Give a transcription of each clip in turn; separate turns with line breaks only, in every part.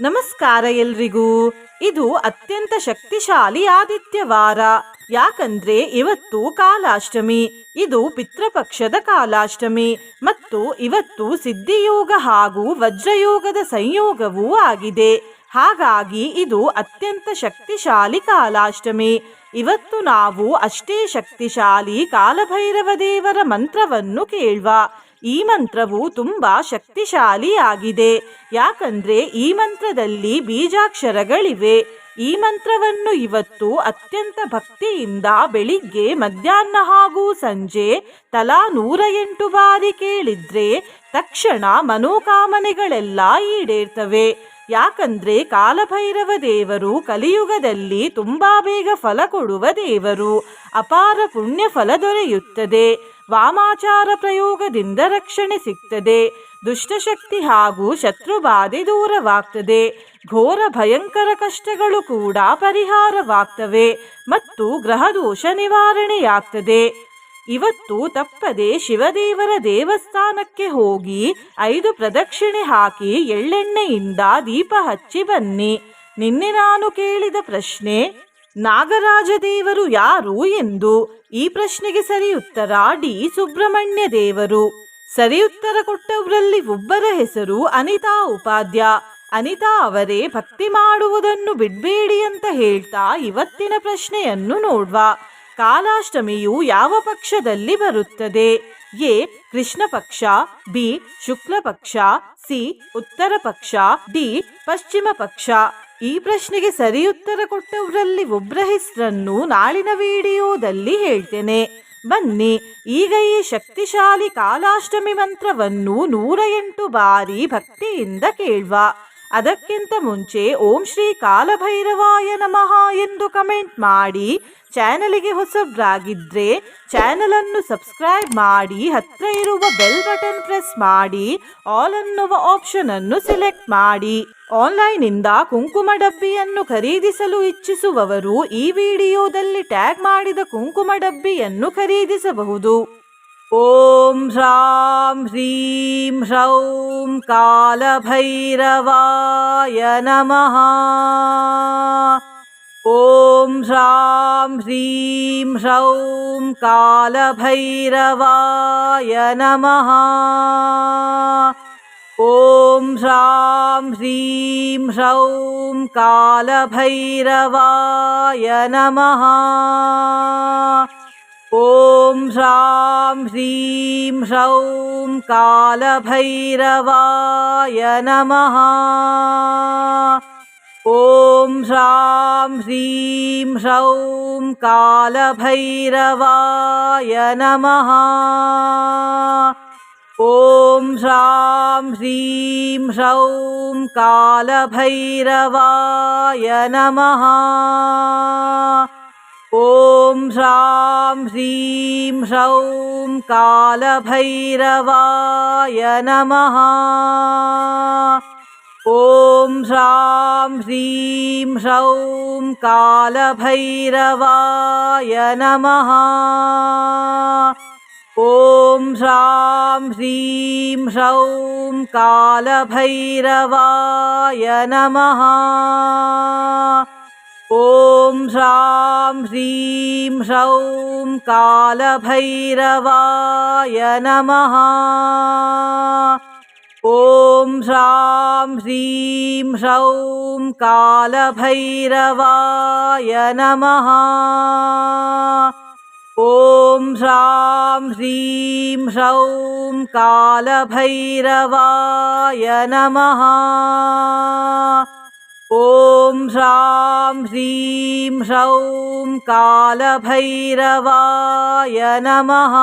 ನಮಸ್ಕಾರ ಎಲ್ರಿಗೂ. ಇದು ಅತ್ಯಂತ ಶಕ್ತಿಶಾಲಿ ಆದಿತ್ಯವಾರ ಯಾಕಂದ್ರೆ ಇವತ್ತು ಕಾಲಾಷ್ಟಮಿ. ಇದು ಪಿತೃಪಕ್ಷದ ಕಾಲಾಷ್ಟಮಿ. ಮತ್ತು ಇವತ್ತು ಸಿದ್ಧಿಯೋಗ ಹಾಗೂ ವಜ್ರಯೋಗದ ಸಂಯೋಗವೂ ಆಗಿದೆ. ಹಾಗಾಗಿ ಇದು ಅತ್ಯಂತ ಶಕ್ತಿಶಾಲಿ ಕಾಲಾಷ್ಟಮಿ. ಇವತ್ತು ನಾವು ಅಷ್ಟೇ ಶಕ್ತಿಶಾಲಿ ಕಾಲಭೈರವ ದೇವರ ಮಂತ್ರವನ್ನು ಕೇಳುವ. ಈ ಮಂತ್ರವು ತುಂಬಾ ಶಕ್ತಿಶಾಲಿಯಾಗಿದೆ. ಯಾಕಂದ್ರೆ ಈ ಮಂತ್ರದಲ್ಲಿ ಬೀಜಾಕ್ಷರಗಳಿವೆ. ಈ ಮಂತ್ರವನ್ನು ಇವತ್ತು ಅತ್ಯಂತ ಭಕ್ತಿಯಿಂದ ಬೆಳಿಗ್ಗೆ, ಮಧ್ಯಾಹ್ನ ಹಾಗೂ ಸಂಜೆ ತಲಾ ನೂರ ಎಂಟು ಬಾರಿ ಕೇಳಿದ್ರೆ ತಕ್ಷಣ ಮನೋಕಾಮನೆಗಳೆಲ್ಲ ಈಡೇರ್ತವೆ. ಯಾಕಂದ್ರೆ ಕಾಲಭೈರವ ದೇವರು ಕಲಿಯುಗದಲ್ಲಿ ತುಂಬಾ ಬೇಗ ಫಲ ಕೊಡುವ ದೇವರು. ಅಪಾರ ಪುಣ್ಯ ಫಲ ದೊರೆಯುತ್ತದೆ. ವಾಮಾಚಾರ ಪ್ರಯೋಗದಿಂದ ರಕ್ಷಣೆ ಸಿಗ್ತದೆ. ದುಷ್ಟಶಕ್ತಿ ಹಾಗೂ ಶತ್ರುಬಾಧೆ ದೂರವಾಗ್ತದೆ. ಘೋರ ಭಯಂಕರ ಕಷ್ಟಗಳು ಕೂಡ ಪರಿಹಾರವಾಗ್ತವೆ ಮತ್ತು ಗ್ರಹದೋಷ ನಿವಾರಣೆಯಾಗ್ತದೆ. ಇವತ್ತು ತಪ್ಪದೆ ಶಿವದೇವರ ದೇವಸ್ಥಾನಕ್ಕೆ ಹೋಗಿ ಐದು ಪ್ರದಕ್ಷಿಣೆ ಹಾಕಿ ಎಳ್ಳೆಣ್ಣೆಯಿಂದ ದೀಪ ಹಚ್ಚಿ ಬನ್ನಿ. ನಿನ್ನೆ ನಾನು ಕೇಳಿದ ಪ್ರಶ್ನೆ ನಾಗರಾಜ ದೇವರು ಯಾರು ಎಂದು ಈ ಪ್ರಶ್ನೆಗೆ ಸರಿ ಉತ್ತರ ಡಿ. ಸುಬ್ರಹ್ಮಣ್ಯ ದೇವರು. ಸರಿ ಉತ್ತರ ಕೊಟ್ಟವರಲ್ಲಿ ಒಬ್ಬರ ಹೆಸರು ಅನಿತಾ ಉಪಾಧ್ಯ. ಅನಿತಾ ಅವರೇ ಭಕ್ತಿ ಮಾಡುವುದನ್ನು ಬಿಡಬೇಡಿ ಅಂತ ಹೇಳ್ತಾ ಇವತ್ತಿನ ಪ್ರಶ್ನೆಯನ್ನು ನೋಡ್ವಾ. ಕಾಲಾಷ್ಟಮಿಯು ಯಾವ ಪಕ್ಷದಲ್ಲಿ ಬರುತ್ತದೆ? ಎ. ಕೃಷ್ಣ ಪಕ್ಷ, ಬಿ. ಶುಕ್ಲ ಪಕ್ಷ, ಸಿ. ಉತ್ತರ ಪಕ್ಷ, ಡಿ. ಪಶ್ಚಿಮ ಪಕ್ಷ. ಈ ಪ್ರಶ್ನೆಗೆ ಸರಿ ಉತ್ತರ ಕೊಟ್ಟವರಲ್ಲಿ ಒಬ್ಬರ ಹೆಸರನ್ನು ನಾಳಿನ ವಿಡಿಯೋದಲ್ಲಿ ಹೇಳ್ತೇನೆ. ಬನ್ನಿ, ಈಗ ಈ ಶಕ್ತಿಶಾಲಿ ಕಾಲಾಷ್ಟಮಿ ಮಂತ್ರವನ್ನು ನೂರ ಎಂಟು ಬಾರಿ ಭಕ್ತಿಯಿಂದ ಕೇಳುವ. ಅದಕ್ಕಿಂತ ಮುಂಚೆ ಓಂ ಶ್ರೀ ಕಾಲಭೈರವಾಯ ನಮಃ ಎಂದು ಕಮೆಂಟ್ ಮಾಡಿ, ಚಾನಲಿಗೆ ಚಾನಲ್ ಅನ್ನು ಸಬ್ಸ್ಕ್ರೈಬ್ ಮಾಡಿ ಹತ್ತಿರ ಇರುವ ಬೆಲ್ ಬಟನ್ ಪ್ರೆಸ್ ಮಾಡಿ, ಆಲ್ ಅನ್ನುವ ಆಪ್ಷನ್ ಅನ್ನು ಸೆಲೆಕ್ಟ್ ಮಾಡಿ. ಆನ್ಲೈನ್ ಇಂದ ಕುಂಕುಮ ಡಬ್ಬಿಯನ್ನು ಖರೀದಿಸಲು ಇಚ್ಛಿಸುವವರು ಈ ವಿಡಿಯೋದಲ್ಲಿ ಟ್ಯಾಗ್ ಮಾಡಿದ ಕುಂಕುಮ ಡಬ್ಬಿಯನ್ನು ಖರೀದಿಸಬಹುದು. ॐ ह्रां ह्रीं ह्रौं कालभैरवाय नमः ॐ ह्रां ह्रीं ह्रौं कालभैरवाय नमः ॐ ह्रां ह्रीं ह्रौं कालभैरवाय नमः ॐ ह्रां ह्रीं ह्रौं कालभैरवाय नमः। ॐ ह्रां ह्रीं ह्रौं कालभैरवाय नमः। ॐ ह्रां ह्रीं ह्रौं कालभैरवाय नमः। ॐ ह्रां ह्रीं ह्रौं कालभैरवाय नमः। ॐ ह्रां ह्रीं ह्रौं कालभैरवाय नमः। ॐ ह्रां ह्रीं ह्रौं कालभैरवाय नमः। ஓம் ஷாம் ஹ்ரீம் ஷௌம் காலபைரவாய நமஹா. ஓம் ஷாம் ஹ்ரீம் ஷௌம் காலபைரவாய நமஹா. ஓம் ஷாம் ஹ்ரீம் ஷௌம் காலபைரவாய நமஹா. ॐ ह्रां ह्रीं ह्रौं कालभैरवाय नमः।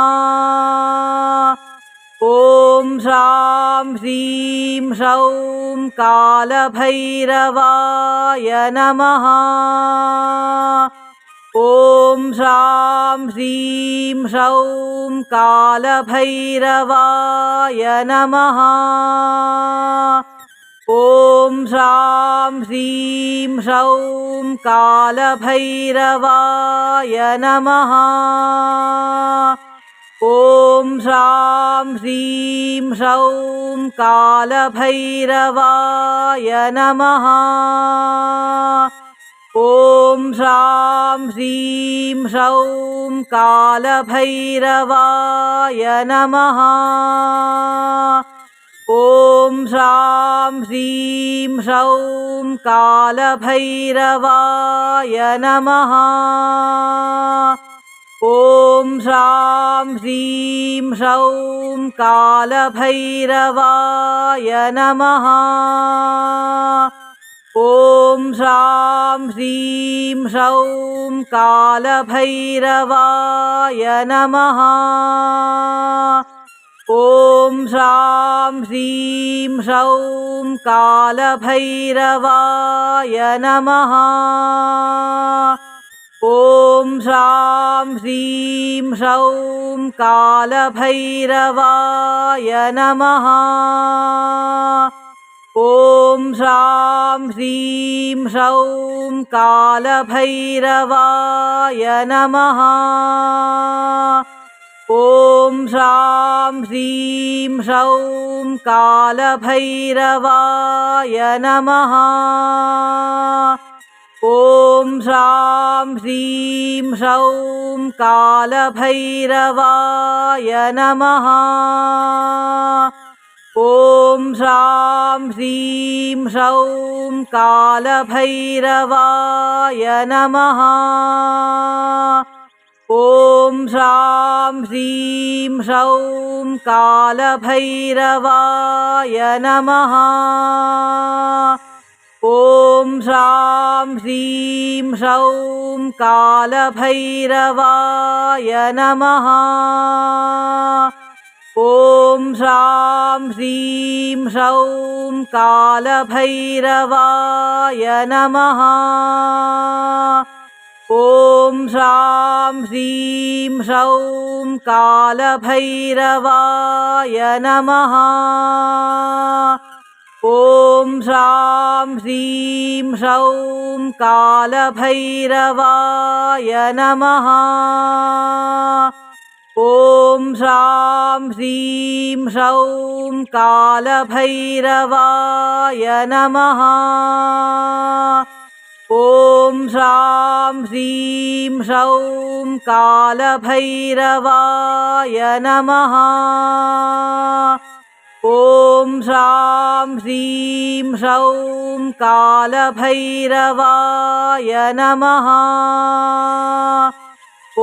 ॐ ह्रां ह्रीं ह्रौं कालभैरवाय नमः। ॐ ह्रां ह्रीं ह्रौं कालभैरवाय नमः। ॐ ह्रां ह्रीं ह्रौं कालभैरवाय नमः। ॐ ह्रां ह्रीं ह्रौं कालभैरवाय नमः। ॐ ह्रां ह्रीं ह्रौं कालभैरवाय नमः। ॐ श्रां ह्रीं ह्रौं कालभैरवाय नमः ॐ श्रां ह्रीं ह्रौं कालभैरवाय नमः ॐ श्रां ह्रीं ह्रौं कालभैरवाय नमः ॐ श्रां ह्रीं ह्रौं कालभैरवाय नमः। ॐ श्रां ह्रीं ह्रौं कालभैरवाय नमः। ॐ श्रां ह्रीं ह्रौं कालभैरवाय नमः ॐ श्रां ह्रीं ह्रौं कालभैरवाय नमः। ॐ श्रां ह्रीं ह्रौं कालभैरवाय नमः। ॐ श्रां ह्रीं ह्रौं कालभैरवाय नमः ॐ श्रां ह्रीं ह्रौं कालभैरवाय नमः। ॐ श्रां ह्रीं ह्रौं कालभैरवाय नमः। ॐ श्रां ह्रीं ह्रौं कालभैरवाय नमः ॐ श्रां ह्रीं ह्रौं कालभैरवाय नमः ॐ श्रां ह्रीं ह्रौं कालभैरवाय नमः ॐ श्रां ह्रीं ह्रौं कालभैरवाय नमः ॐ श्रां ह्रीं ह्रौं कालभैरवाय नमः। ॐ श्रां ह्रीं ह्रौं कालभैरवाय नमः।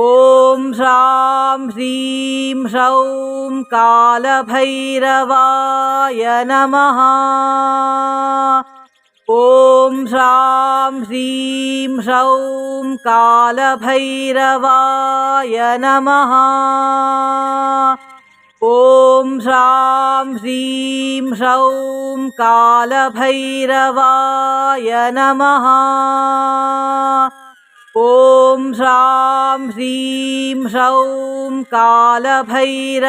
ॐ श्रां ह्रीं ह्रौं कालभैरवाय नमः ॐ श्रां ह्रीं ह्रौं कालभैरवाय नमः ॐ श्रां ह्रीं ह्रौं कालभैरवाय नमः ॐ श्रां ह्रीं ह्रौं कालभैरवाय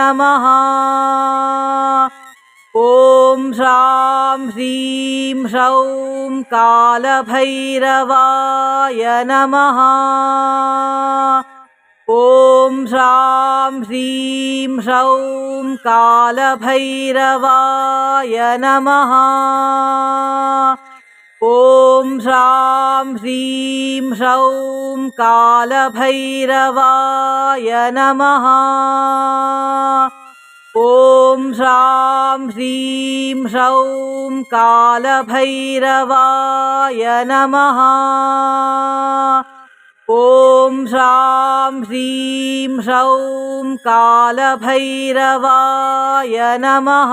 नमः ॐ श्रां ह्रीं ह्रौं कालभैरवाय नमः। ॐ श्रां ह्रीं ह्रौं कालभैरवाय नमः। ॐ श्रां ह्रीं ह्रौं कालभैरवाय नमः ॐ श्रां ह्रीं ह्रौं कालभैरवाय नमः। ॐ श्रां ह्रीं ह्रौं कालभैरवाय नमः।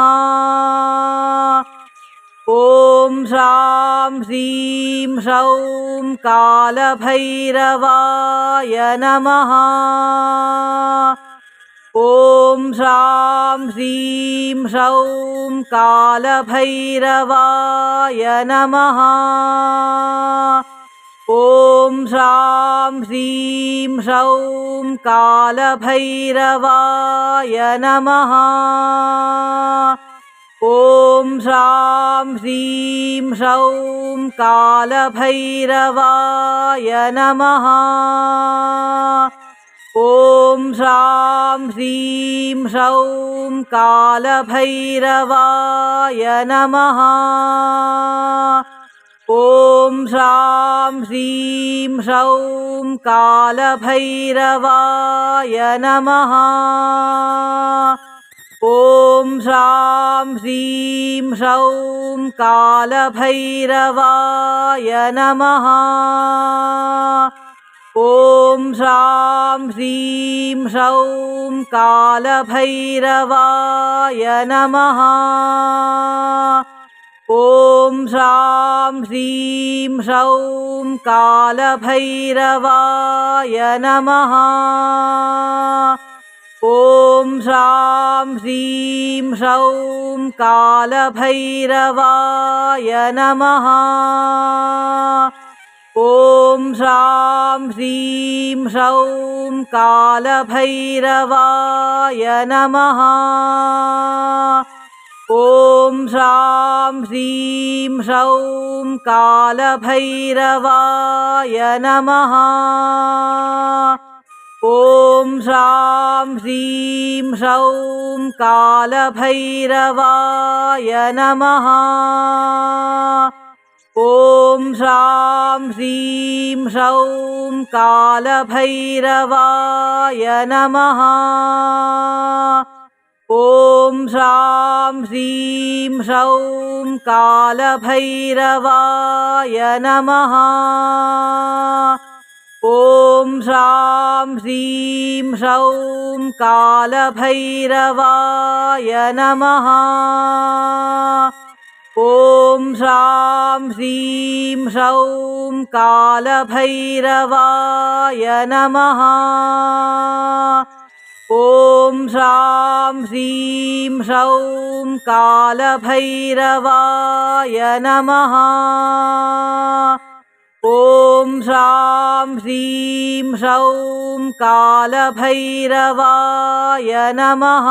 ॐ श्रां ह्रीं ह्रौं कालभैरवाय नमः ॐ श्रां ह्रीं ह्रौं कालभैरवाय नमः। ॐ श्रां ह्रीं ह्रौं कालभैरवाय नमः। ॐ श्रां ह्रीं ह्रौं कालभैरवाय नमः ॐ श्रां ह्रीं ह्रौं कालभैरवाय नमः ॐ श्रां ह्रीं ह्रौं कालभैरवाय नमः ॐ श्रां ह्रीं ह्रौं कालभैरवाय नमः ॐ श्रां ह्रीं ह्रौं कालभैरवाय नमः। ॐ श्रां ह्रीं ह्रौं कालभैरवाय नमः। ॐ श्रां ह्रीं ह्रौं कालभैरवाय नमः ॐ श्रां ह्रीं ह्रौं कालभैरवाय नमः। ॐ श्रां ह्रीं ह्रौं कालभैरवाय नमः। ॐ श्रां ह्रीं ह्रौं कालभैरवाय नमः ॐ श्रां ह्रीं ह्रौं कालभैरवाय नमः। ॐ श्रां ह्रीं ह्रौं कालभैरवाय नमः। ॐ श्रां ह्रीं ह्रौं कालभैरवाय नमः ॐ श्रां ह्रीं ह्रौं कालभैरवाय नमः। ॐ श्रां ह्रीं ह्रौं कालभैरवाय नमः। ॐ श्रां ह्रीं ह्रौं कालभैरवाय नमः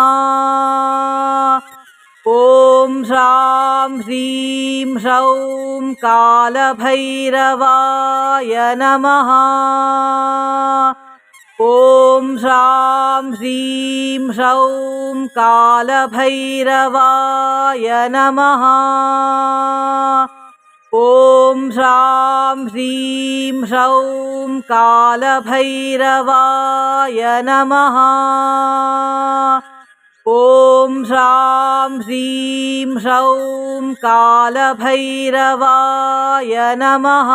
ॐ श्रां ह्रीं ह्रौं कालभैरवाय नमः। ॐ श्रां ह्रीं ह्रौं कालभैरवाय नमः। ॐ श्रां ह्रीं ह्रौं कालभैरवाय नमः ॐ श्रां ह्रीं ह्रौं कालभैरवाय नमः।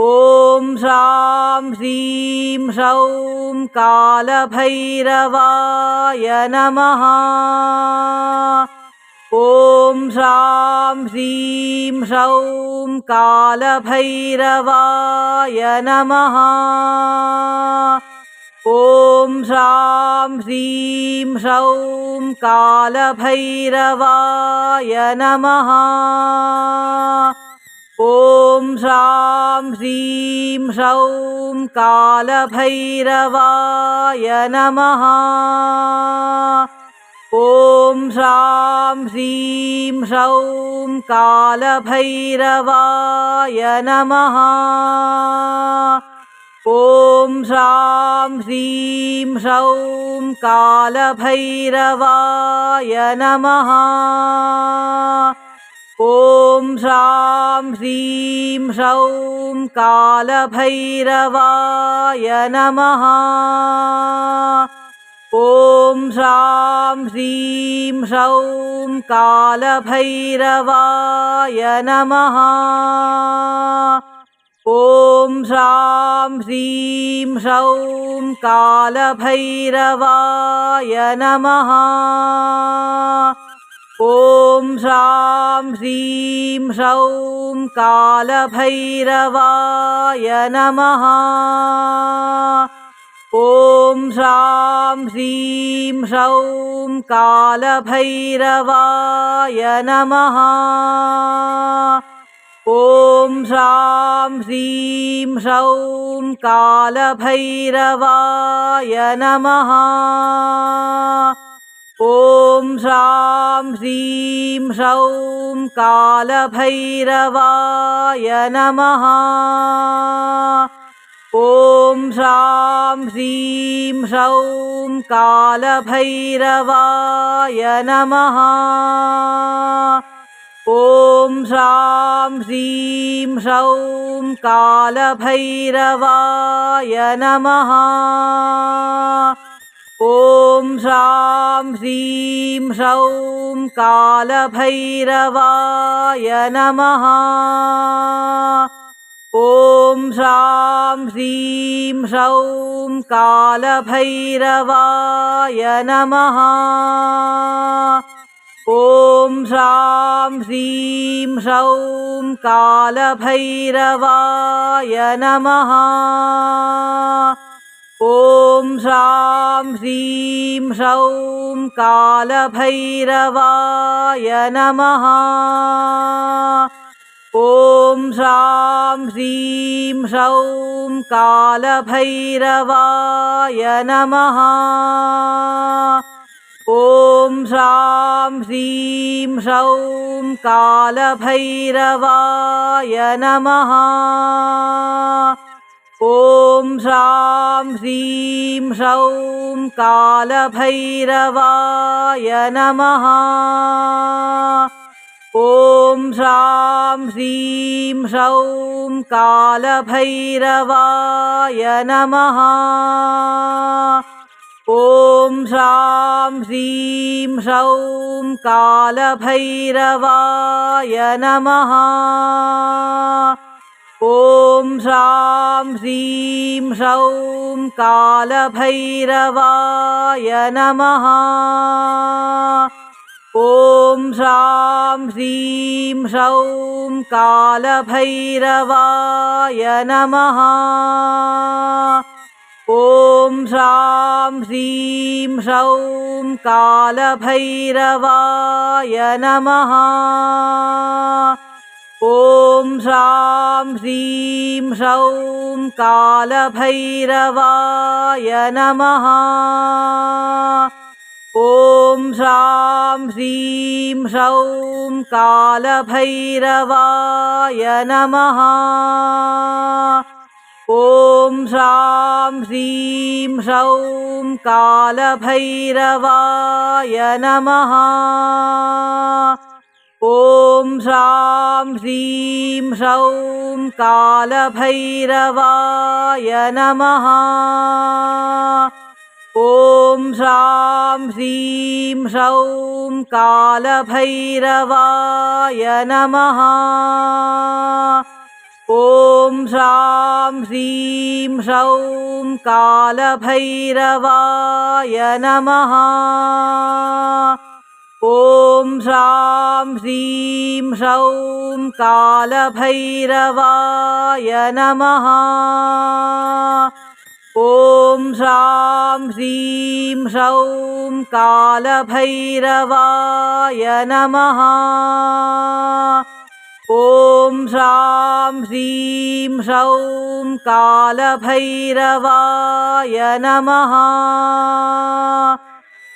ॐ श्रां ह्रीं ह्रौं कालभैरवाय नमः। ॐ श्रां ह्रीं ह्रौं कालभैरवाय नमः ஓம் ஷாம் ஹ்ரீம் ஷௌம் காலபைரவாய நமः ஓம் ஷாம் ஹ்ரீம் ஷௌம் காலபைரவாய நமः ஓம் ஷாம் ஹ்ரீம் ஷௌம் காலபைரவாய நமः ॐ श्रां ह्रीं ह्रौं कालभैरवाय नमः। ॐ श्रां ह्रीं ह्रौं कालभैरवाय नमः। ॐ श्रां ह्रीं ह्रौं कालभैरवाय नमः ॐ श्रां ह्रीं ह्रौं कालभैरवाय नमः। ॐ श्रां ह्रीं ह्रौं कालभैरवाय नमः। ॐ श्रां ह्रीं ह्रौं कालभैरवाय नमः ஓம் ஷாம் ஹ்ரீம் ஷௌம் காலபைரவாய நமஹா ஓம் ஷாம் ஹ்ரீம் ஷௌம் காலபைரவாய நமஹா ஓம் ஷாம் ஹ்ரீம் ஷௌம் காலபைரவாய நமஹா ॐ श्रां ह्रीं ह्रौं कालभैरवाय नमः ॐ श्रां ह्रीं ह्रौं कालभैरवाय नमः ॐ श्रां ह्रीं ह्रौं कालभैरवाय नमः ॐ श्रां ह्रीं ह्रौं कालभैरवाय नमः। ॐ श्रां ह्रीं ह्रौं कालभैरवाय नमः। ॐ श्रां ह्रीं ह्रौं कालभैरवाय नमः ॐ श्रां ह्रीं ह्रौं कालभैरवाय नमः ॐ श्रां ह्रीं ह्रौं कालभैरवाय नमः ॐ श्रां ह्रीं ह्रौं कालभैरवाय नमः ॐ श्रां ह्रीं ह्रौं कालभैरवाय नमः। ॐ श्रां ह्रीं ह्रौं कालभैरवाय नमः। ॐ श्रां ह्रीं ह्रौं कालभैरवाय नमः ॐ श्रां ह्रीं ह्रौं कालभैरवाय नमः। ॐ श्रां ह्रीं ह्रौं कालभैरवाय नमः। ॐ श्रां ह्रीं ह्रौं कालभैरवाय नमः ॐ श्रां ह्रीं ह्रौं कालभैरवाय नमः ॐ श्रां ह्रीं ह्रौं कालभैरवाय नमः ॐ श्रां ह्रीं ह्रौं कालभैरवाय नमः ॐ श्रां ह्रीं ह्रौं कालभैरवाय नमः। ॐ श्रां ह्रीं ह्रौं कालभैरवाय नमः। ॐ श्रां ह्रीं ह्रौं कालभैरवाय नमः ॐ श्रां ह्रीं ह्रौं कालभैरवाय नमः।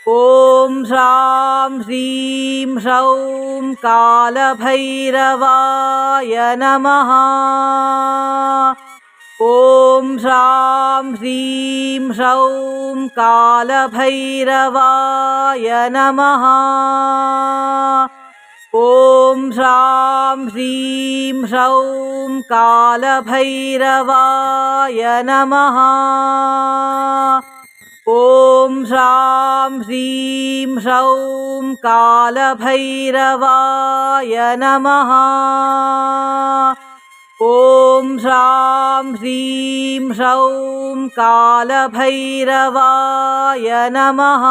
ॐ श्रां ह्रीं ह्रौं कालभैरवाय नमः। ॐ श्रां ह्रीं ह्रौं कालभैरवाय नमः ॐ श्रां ह्रीं ह्रौं कालभैरवाय नमः ॐ श्रां ह्रीं ह्रौं कालभैरवाय नमः ॐ श्रां ह्रीं ह्रौं कालभैरवाय नमः